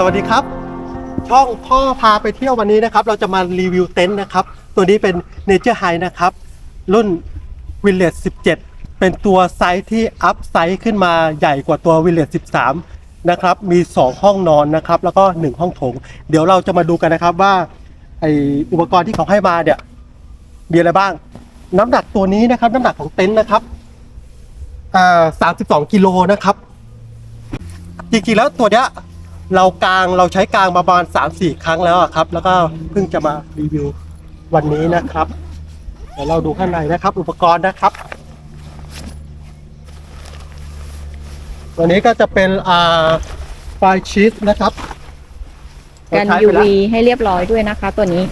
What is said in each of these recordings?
สวัสดีครับ ช่องพ่อพาไปเที่ยววันนี้นะครับ เราจะมารีวิวเต็นท์นะครับ ตัวนี้เป็น Nature High นะครับ รุ่น Village 17 เป็นตัวไซส์ที่อัพไซส์ขึ้นมาใหญ่กว่าตัว Village 13 นะครับ มี 2 ห้องนอนนะครับ แล้วก็ 1 ห้องโถง เดี๋ยวเราจะมาดูกันนะครับว่าไออุปกรณ์ที่เขาให้มาเนี่ยมีอะไรบ้าง น้ำหนักตัวนี้นะครับ น้ำหนักของเต็นท์นะครับอ่า32กิโลนะครับจริงๆแล้วตัวเนี้ย เรากลางเราใช้กลางมาประมาณสามสี่ครั้งแล้วอะครับ แล้วก็เพิ่งจะมารีวิววันนี้นะครับ เดี๋ยวเราดูข้างในนะครับ อุปกรณ์นะครับ ตัวนี้ก็จะเป็นอ่าไฟชีสนะครับกัน เราใช้ไป UV แล้วให้เรียบร้อยด้วยนะคะ ตัวนี้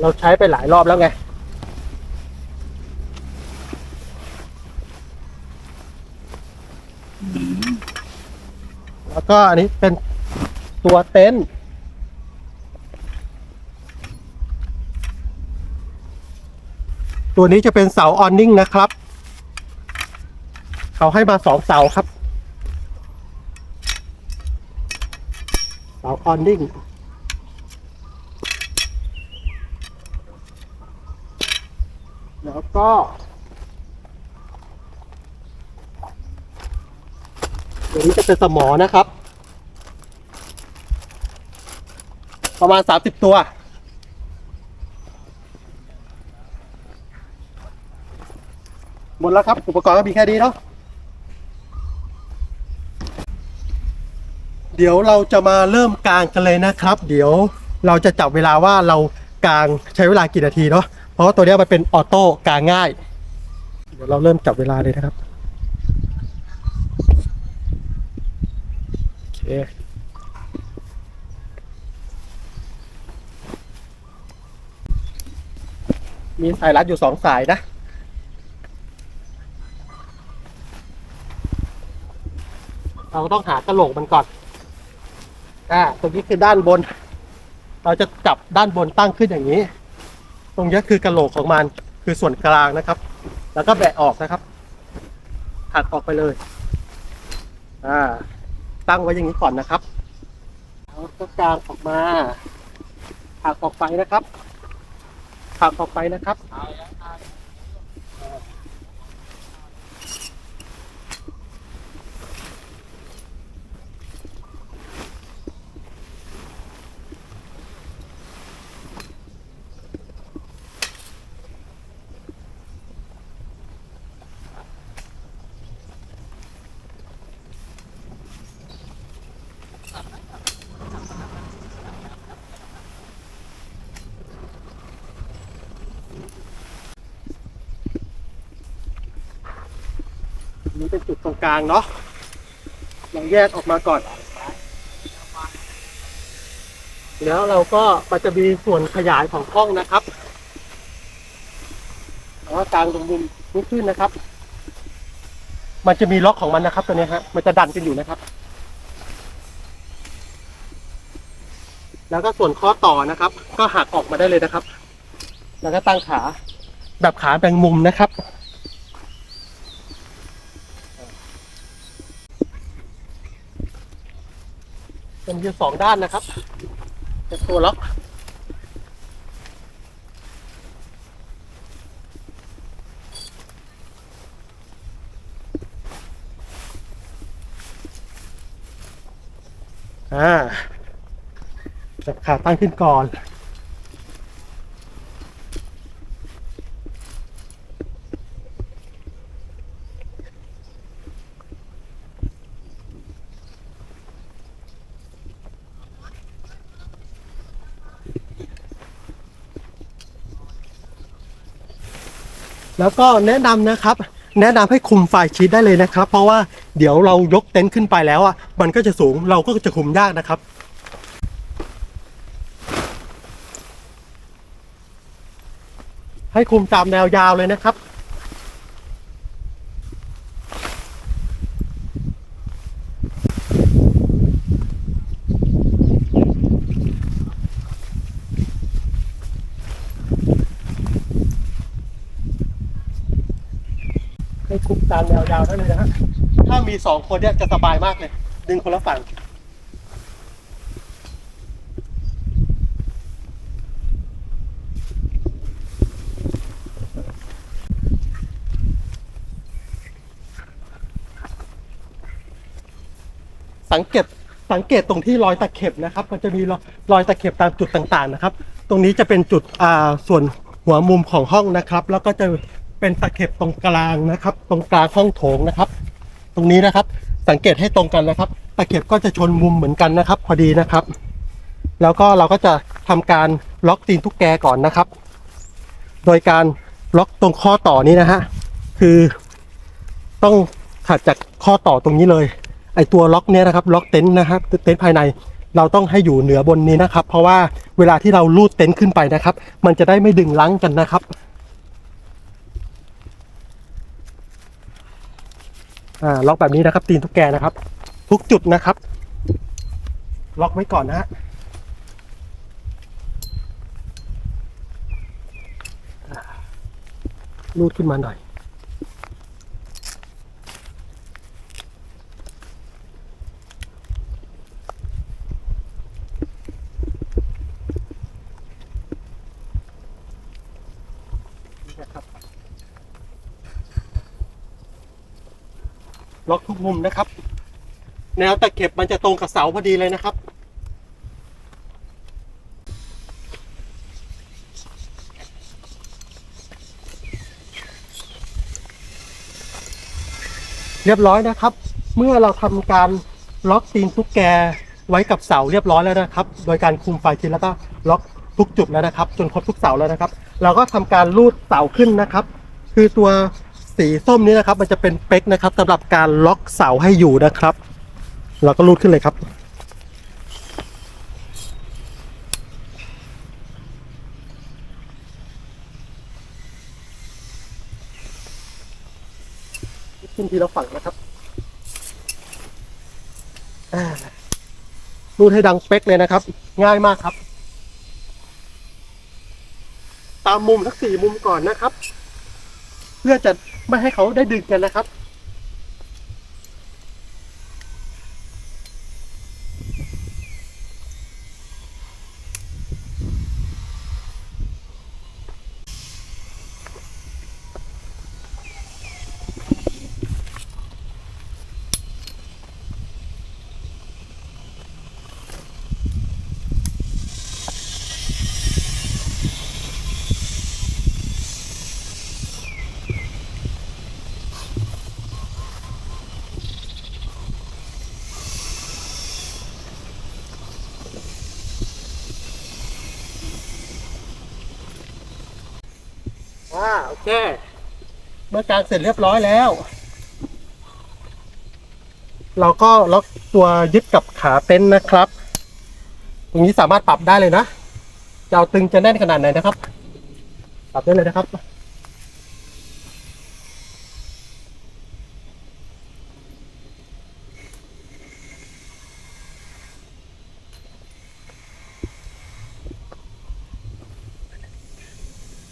เราใช้ไปหลายรอบแล้วไง แล้วก็อันนี้เป็นตัวเต็นท์ตัวนี้จะเป็นเสาออนนิ่งนะครับ เขาให้มาสองเสาครับ เสาออนนิ่งแล้วก็ ตัวนี้จะเป็นสมอนะครับ ประมาณสามสิบตัว หมดแล้วครับ อุปกรณ์ก็มีแค่นี้เนาะเดี๋ยวเราจะมาเริ่มกางกันเลยนะครับ เดี๋ยวเราจะจับเวลาว่าเรากางใช้เวลากี่นาทีเนาะเพราะว่าตัวเนี้ยมันเป็นออโต้กางง่าย เดี๋ยวเราเริ่มจับเวลาเลยนะครับ โอเคมีสายรัดอยู่สองสายนะเราต้องหากระโหลกมันก่อน อ่า ตรงนี้คือด้านบน เราจะจับด้านบนตั้งขึ้นอย่างนี้ ตรงนี้คือกระโหลกของมัน คือส่วนกลางนะครับ แล้วก็แบะออกนะครับ หักออกไปเลย อ่า ตั้งไว้อย่างนี้ก่อนนะครับแล้วก็กางออกมาผักออกไปนะครับผักออกไปนะครับ อันนี้เป็นจุดตรง กลางเนาะเราแยกออกมาก่อน แล้วเราก็มันจะมีส่วนขยายของห้องนะครับแล้วก็กลางตรงมุมนี้ขึ้นนะครับ มันจะมีล็อกของมันนะครับ ตัวนี้ฮะมันจะดันกันอยู่นะครับ แล้วก็ส่วนข้อต่อนะครับ ก็หักออกมาได้เลยนะครับ แล้วก็ตั้งขาแบบขาแบ่งมุมนะครับ เป็นอยู่สองด้านนะครับเป็นตัวล็อกอ่าจับขาตั้งขึ้นก่อน แล้วก็แนะนำนะครับ แนะนำให้คุมไฟชีดได้เลยนะครับ เพราะว่าเดี๋ยวเรายกเต็นท์ขึ้นไปแล้วอะมันก็จะสูงเราก็จะคุมยากนะครับให้คุมตามแนวยาวเลยนะครับ ตามแนวยาวได้เลยนะฮะถ้ามีสองคนเนี่ยจะสบายมากเลย ดึงคนละฝั่งสังเกตสังเกตตรงที่รอยตะเข็บนะครับ มันจะมีรอยตะเข็บตามจุดต่างๆนะครับ ตรงนี้จะเป็นจุดอ่าส่วนหัวมุมของห้องนะครับ แล้วก็จะ เป็นตะเข็บตรงกลางนะครับ ตรงกลางห้องโถงนะครับ ตรงนี้นะครับ สังเกตให้ตรงกันนะครับ ตะเข็บก็จะชนมุมเหมือนกันนะครับ พอดีนะครับ แล้วก็เราก็จะทำการล็อกตีนทุกแกก่อนนะครับ โดยการล็อกตรงข้อต่อนี้นะฮะคือต้องถัดจากข้อต่อตรงนี้เลย ไอตัวล็อกเนี้ยนะครับ ล็อกเต็นท์นะครับเต็นท์ภายในเราต้องให้อยู่เหนือบนนี้นะครับ เพราะว่าเวลาที่เราลูดเต็นท์ขึ้นไปนะครับ มันจะได้ไม่ดึงลังกันนะครับ อ่าล็อกแบบนี้นะครับ ตีนทุกแกนะครับ ทุกจุดนะครับ ล็อกไว้ก่อนนะฮะลูดขึ้นมาหน่อย นี่นะครับ ล็อกทุกมุมนะครับ แนวตะเข็บมันจะตรงกับเสาพอดีเลยนะครับ เรียบร้อยนะครับ เมื่อเราทำการล็อกตีนตุ๊กแกไว้กับเสาเรียบร้อยแล้วนะครับ โดยการคุมไฟทีแล้วก็ล็อกทุกจุดแล้วนะครับ จนครบทุกเสาแล้วนะครับ เราก็ทำการลูดเสาขึ้นนะครับ คือตัว สีส้มนี้นะครับ มันจะเป็นเป๊กนะครับสำหรับการล็อกเสาให้อยู่นะครับ เราก็ลูดขึ้นเลยครับ ขึ้นทีละฝั่งนะครับรูดให้ดังเป๊กเลยนะครับ ง่ายมากครับ ตามมุมทั้งสี่มุมก่อนนะครับ เพื่อจะ ไม่ให้เขาได้ดึงกันนะครับ อ่าโอเคเมื่อกางเสร็จเรียบร้อยแล้ว เราก็ล็อกตัวยึดกับขาเต็นท์นะครับ ตรงนี้สามารถปรับได้เลยนะจะเอาตึงจะแน่นขนาดไหนนะครับ ปรับได้เลยนะครับ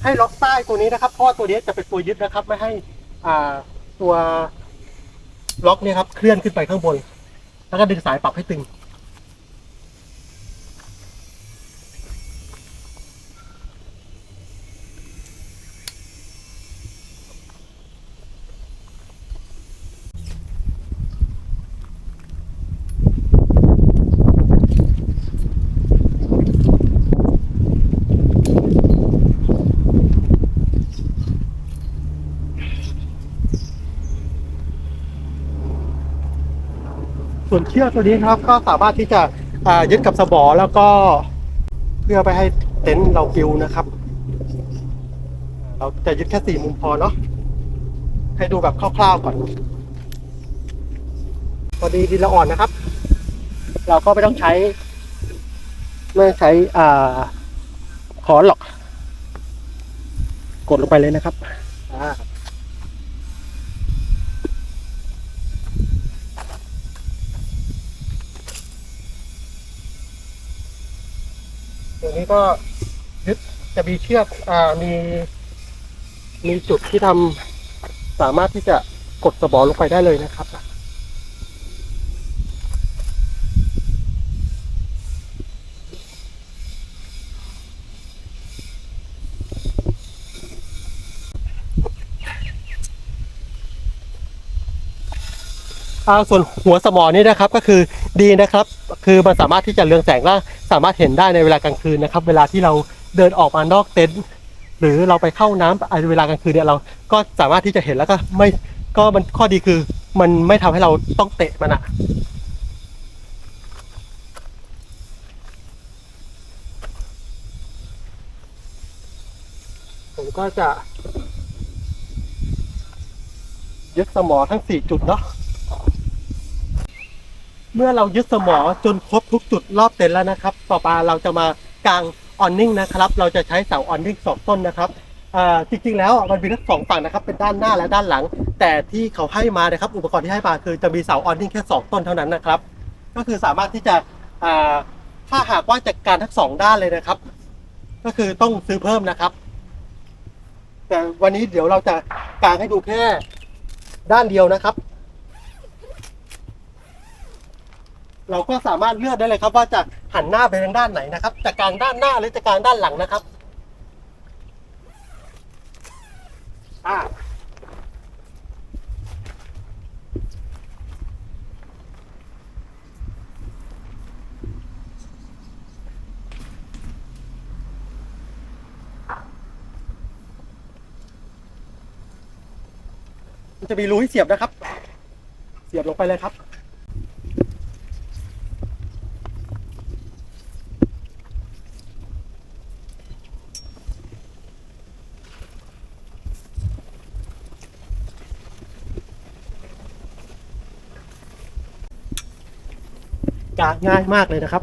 ให้ล็อกใต้ตัวนี้นะครับเพราะว่าตัวนี้จะเป็นตัวยึดนะครับ ไม่ให้อ่าตัวล็อกเนี่ยครับเคลื่อนขึ้นไปข้างบน แล้วก็ดึงสายปรับให้ตึง ส่วนเชือกตัวนี้ครับก็สามารถที่จะยึดกับสบอแล้วก็เพื่อไปให้เต็นท์เราปิวนะครับ เราจะยึดแค่สี่มุมพอเนาะให้ดูแบบคร่าวๆก่อนพอดีดินละอ่อนนะครับ เราก็ไม่ต้องใช้ ไม่ใช้อ่าคอนหรอก กดลงไปเลยนะครับอ่า ตัวนี้ก็ยึดจะมีเชือกอ่ามี มีจุดที่ทำสามารถที่จะกดสบอลงไปได้เลยนะครับ เอาส่วนหัวสมอนี่นะครับก็คือดีนะครับ คือมันสามารถที่จะเรืองแสงและสามารถเห็นได้ในเวลากลางคืนนะครับ เวลาที่เราเดินออกมานอกเต็นท์หรือเราไปเข้าน้ำอ่าเวลากลางคืนเนี่ยเราก็สามารถที่จะเห็นแล้วก็ไม่ก็มันข้อดีคือมันไม่ทำให้เราต้องเตะมันอะผมก็จะยึดสมอทั้ง4จุดเนาะ เมื่อเรายึดสมอจนครบทุกจุดรอบเต็นท์แล้วนะครับ ต่อมาเราจะมากางออนนิ่งนะครับ เราจะใช้เสาออนนิ่งสองต้นนะครับจริงๆแล้วมันมีทั้งสองฝั่งนะครับเป็นด้านหน้าและด้านหลัง แต่ที่เขาให้มานะครับอุปกรณ์ที่ให้มาคือจะมีเสาออนนิ่งแค่สองต้นเท่านั้นนะครับ ก็คือสามารถที่จะถ้าหากว่าจัดการทั้งสองด้านเลยนะครับ ก็คือต้องซื้อเพิ่มนะครับ แต่วันนี้เดี๋ยวเราจะกางให้ดูแค่ด้านเดียวนะครับ เราก็สามารถเลือกได้เลยครับ ว่าจะหันหน้าไปทางด้านไหนนะครับจะกลางด้านหน้าหรือจะกลางด้านหลังนะครับอ่ามันจะมีรูให้เสียบนะครับ เสียบลงไปเลยครับาง่ายมากเลยนะครับ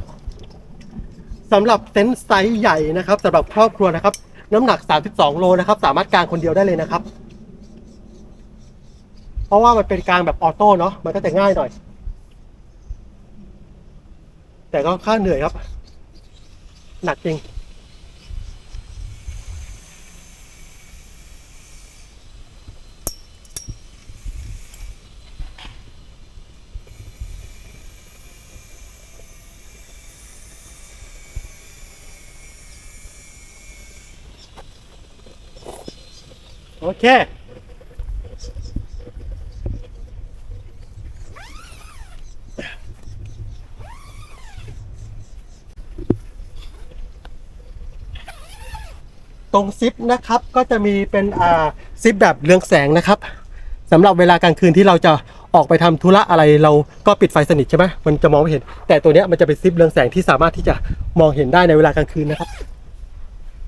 สำหรับเต็นท์ไซส์ใหญ่นะครับสำหรับครอบครัวนะครับ น้ำหนัก 32 โลนะครับ สามารถกางคนเดียวได้เลยนะครับ เพราะว่ามันเป็นกางแบบออโต้เนาะมันก็จะง่ายหน่อย แต่ก็ค่าเหนื่อยครับ หนักจริง โอเค ตรงซิปนะครับก็จะมีเป็นอ่าซิปแบบเรืองแสงนะครับสำหรับเวลากลางคืนที่เราจะออกไปทำธุระอะไรเราก็ปิดไฟสนิทใช่ไหมมันจะมองไม่เห็น แต่ตัวเนี้ยมันจะเป็นซิปเรืองแสงที่สามารถที่จะมองเห็นได้ในเวลากลางคืนนะครับ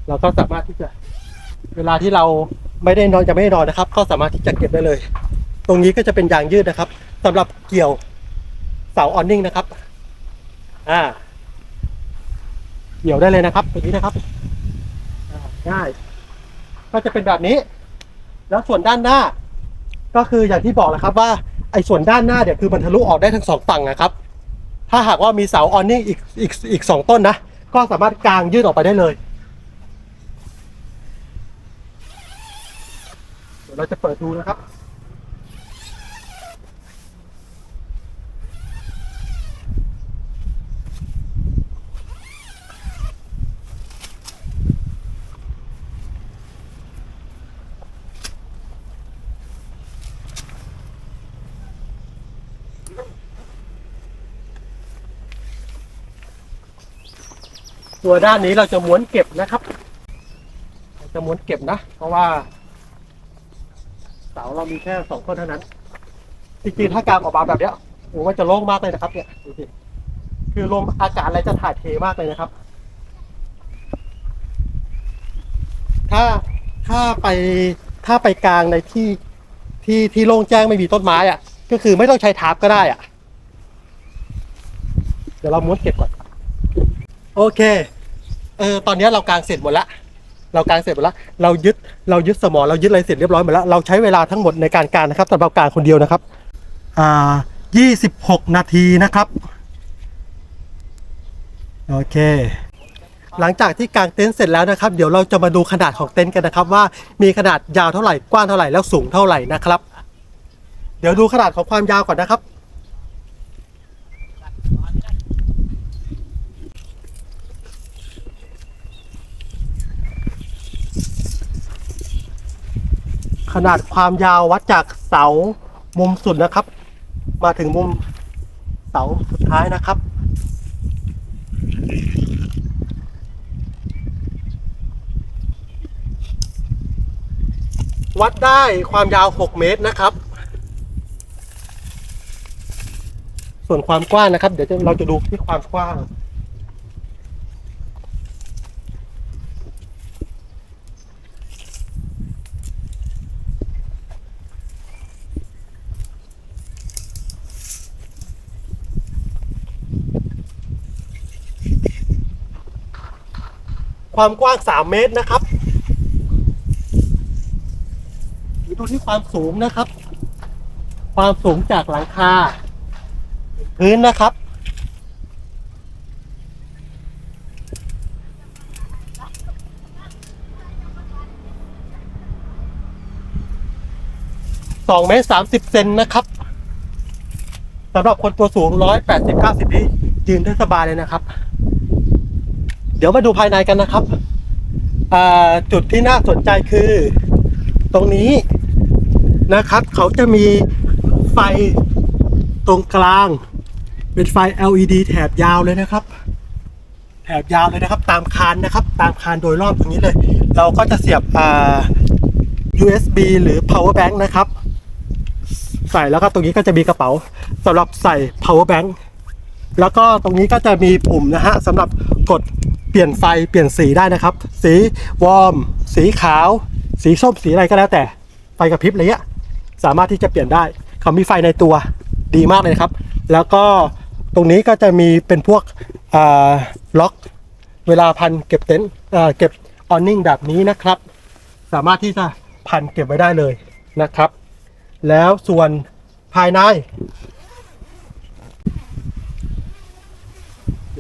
เราก็สามารถที่จะเวลาที่เรา ไม่ได้นอนจะไม่ได้นอนนะครับ ก็สามารถที่จะเก็บได้เลย ตรงนี้ก็จะเป็นยางยืดนะครับสำหรับเกี่ยวเสาออนนิ่งนะครับ อ่า เกี่ยวได้เลยนะครับตรงนี้นะครับง่าย ก็จะเป็นแบบนี้ แล้วส่วนด้านหน้า ก็คืออย่างที่บอกแหละครับว่าไอ้ส่วนด้านหน้าเนี่ยคือมันทะลุออกได้ทั้งสองฝั่งนะครับ ถ้าหากว่ามีเสาออนนิ่งอีกอีกอีกสองต้นนะ ก็สามารถกางยืดออกไปได้เลย ดี๋ยวเราจะเปิดดูนะครับ ตัวด้านนี้เราจะม้วนเก็บนะครับ เราจะม้วนเก็บนะ เพราะว่า เสาเรามีแค่สองต้นเท่านั้น จริงๆถ้ากางออกมาแบบเนี้ยโอ้มันจะโล่งมากเลยนะครับ เนี่ยดูสิคือลมอากาศอะไรจะถ่ายเทมากเลยนะครับ ถ้าถ้าไปถ้าไปกลางในที่ที่ที่โล่งแจ้งไม่มีต้นไม้อะก็คือไม่ต้องใช้ทาร์ปก็ได้อะเดี๋ยวเราม้วนเก็บก่อน โอเค เออ ตอนนี้เรากางเสร็จหมดละ เรากางเสร็จหมดแล้วเรายึดเรายึดสมอเรายึดอะไรเสร็จเรียบร้อยหมดแล้วเราใช้เวลาทั้งหมดในการกางนะครับสำหรับการคนเดียวนะครับอ่ายี่สิบหกนาทีนะครับโอเคหลังจากที่กางเต็นท์เสร็จแล้วนะครับ เดี๋ยวเราจะมาดูขนาดของเต็นท์กันนะครับ ว่ามีขนาดยาวเท่าไหร่กว้างเท่าไหร่แล้วสูงเท่าไหร่นะครับ เดี๋ยวดูขนาดของความยาวก่อนนะครับ ขนาดความยาววัดจากเสามุมสุดนะครับ มาถึงมุมเสาสุดท้ายนะครับ วัดได้ความยาว 6 เมตรนะครับ ส่วนความกว้างนะครับ เดี๋ยวเราจะดูที่ความกว้าง ความกว้าง 3 เมตรนะครับดูที่ความสูงนะครับ ความสูงจากหลังคาพื้นนะครับ สองเมตรสามสิบเซนนะครับสำหรับคนตัวสูงร้อยแปดสิบเก้าสิบนี่ยืนได้สบายเลยนะครับ ดี๋ยวมาดูภายในกันนะครับจุดที่น่าสนใจคือ ตรงนี้นะครับ เขาจะมีไฟตรงกลาง เป็นไฟ LED แถบยาวเลยนะครับ แถบยาวเลยนะครับ ตามคานนะครับ ตามคานโดยรอบตรงนี้เลย เราก็จะเสียบ USB หรือ power bank นะครับ ใส่แล้วก็ตรงนี้ก็จะมีกระเป๋าสำหรับใส่ power bank แล้วก็ตรงนี้ก็จะมีปุ่มนะฮะสำหรับกด เปลี่ยนไฟเปลี่ยนสีได้นะครับ สีวอร์ม สีขาว สีส้มสีอะไรก็แล้วแต่ ไฟกระพริบอะไรเงี้ยสามารถที่จะเปลี่ยนได้ เขามีไฟในตัวดีมากเลยครับ แล้วก็ตรงนี้ก็จะมีเป็นพวกอ่าล็อกเวลาพันเก็บเต็นท์อ่าเก็บออนนิ่งแบบนี้นะครับ สามารถที่จะพันเก็บไว้ได้เลยนะครับ แล้วส่วนภายใน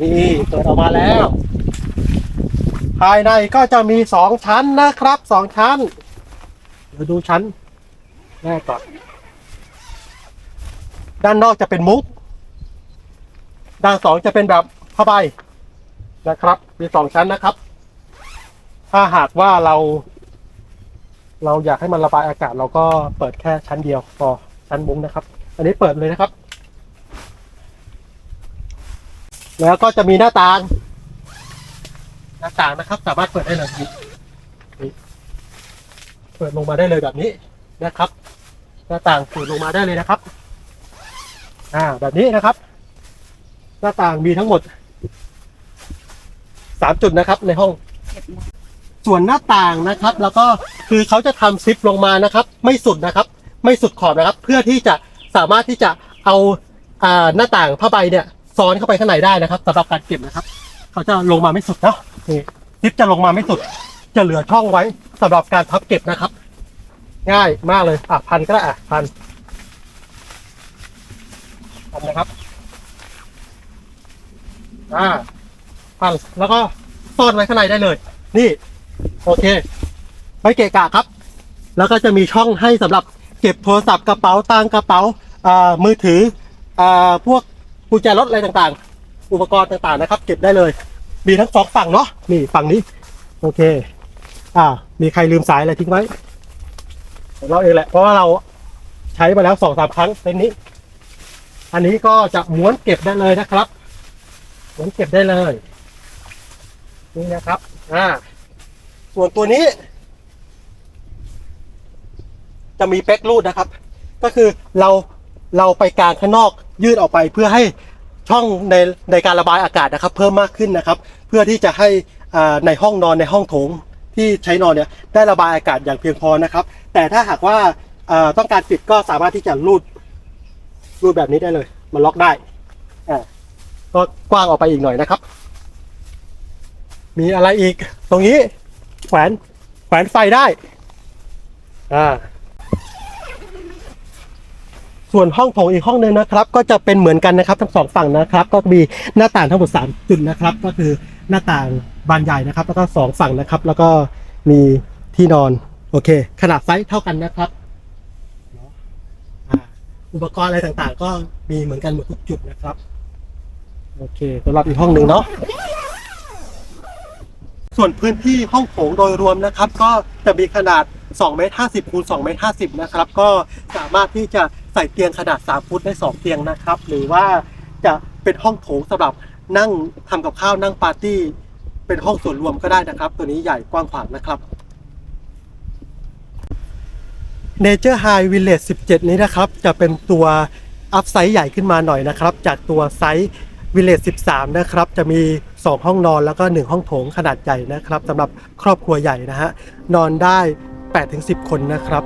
นี่เปิดออกมาแล้ว ภายในก็จะมีสองชั้นนะครับสองชั้น เดี๋ยวดูชั้นแรกก่อน ด้านนอกจะเป็นมุก ด้านสองจะเป็นแบบผ้าใบนะครับ มีสองชั้นนะครับ ถ้าหากว่าเรา เราอยากให้มันระบายอากาศ เราก็เปิดแค่ชั้นเดียวพอชั้นมุ้งนะครับ อันนี้เปิดเลยนะครับ แล้วก็จะมีหน้าต่าง หน้าต่างนะครับ สามารถเปิดได้เลยนี่เปิดลงมาได้เลยแบบนี้นะครับ หน้าต่างเปิดลงมาได้เลยนะครับ อ่า แบบนี้นะครับ หน้าต่างมีทั้งหมดสามจุดนะครับ ในห้อง ส่วนหน้าต่างนะครับ แล้วก็คือเขาจะทำซิปลงมานะครับ ไม่สุดนะครับ ไม่สุดขอบนะครับ เพื่อที่จะสามารถที่จะเอาอ่าหน้าต่างผ้าใบเนี่ยซ้อนเข้าไปข้างในได้นะครับสำหรับการเก็บนะครับ เขาจะลงมาไม่สุดนะนี่ซิปจะลงมาไม่สุด จะเหลือช่องไว้สำหรับการพับเก็บนะครับ ง่ายมากเลยอะพันก็ได้อะพันพันนะครับอ่าพันแล้วก็ซ่อนไว้ข้างในได้เลย นี่ โอเคไม่เกะกะครับ แล้วก็จะมีช่องให้สำหรับเก็บโทรศัพท์กระเป๋าตังกระเป๋าอ่ามือถืออ่าพวกกุญแจรถอะไรต่างๆ อุปกรณ์ต่างๆนะครับ เก็บได้เลย มีทั้งสองฝั่งเนาะนี่ฝั่งนี้ โอเค อ่า มีใครลืมสายอะไรทิ้งไว้เราเองแหละเพราะว่าเราใช้มาแล้วสองสามครั้งเป็นนี้ อันนี้ก็จะม้วนเก็บได้เลยนะครับม้วนเก็บได้เลย นี่นะครับ อ่า ส่วนตัวนี้ จะมีเป๊กรูดนะครับ ก็คือเราเราไปกลางข้างนอกยืดออกไปเพื่อให้ ช่องในในการระบายอากาศนะครับ เพิ่มมากขึ้นนะครับ เพื่อที่จะให้ในห้องนอนในห้องโถงที่ใช้นอนเนี่ยได้ระบายอากาศอย่างเพียงพอนะครับ แต่ถ้าหากว่าต้องการปิดก็สามารถที่จะรูดรูดแบบนี้ได้เลย มันล็อกได้อ่าก็กว้างออกไปอีกหน่อยนะครับ มีอะไรอีก ตรงนี้แขวนแขวนไฟได้ อ่า ส่วนห้องโถงอีกห้องหนึ่งนะครับ ก็จะเป็นเหมือนกันนะครับทั้งสองฝั่งนะครับ ก็มีหน้าต่างทั้งหมด3จุดนะครับ ก็คือหน้าต่างบานใหญ่นะครับ แล้วก็สองฝั่งนะครับ แล้วก็มีที่นอนโอเค ขนาดไซส์เท่ากันนะครับอุปกรณ์อะไรต่างๆ ก็มีเหมือนกันหมดทุกจุดนะครับโอเคสำหรับอีกห้องหนึ่งเนาะส่วนพื้นที่ห้องโถงโดยรวมนะครับ ก็จะมีขนาด2เมตร50คูณ2เมตร50นะครับ ก็สามารถที่จะ ใส่เตียงขนาด 3 ฟุตได้2เตียงนะครับ หรือว่าจะเป็นห้องโถงสำหรับนั่งทำกับข้าวนั่งปาร์ตี้ เป็นห้องส่วนรวมก็ได้นะครับ ตัวนี้ใหญ่กว้างขวางนะครับ Nature High Village 17 นี้นะครับ จะเป็นตัวอัพไซส์ใหญ่ขึ้นมาหน่อยนะครับ จากตัวไซส์ Village 13 นะครับ จะมี 2 ห้องนอนแล้วก็ 1 ห้องโถงขนาดใหญ่นะครับสำหรับครอบครัวใหญ่นะฮะ นอนได้ 8-10 คนนะครับ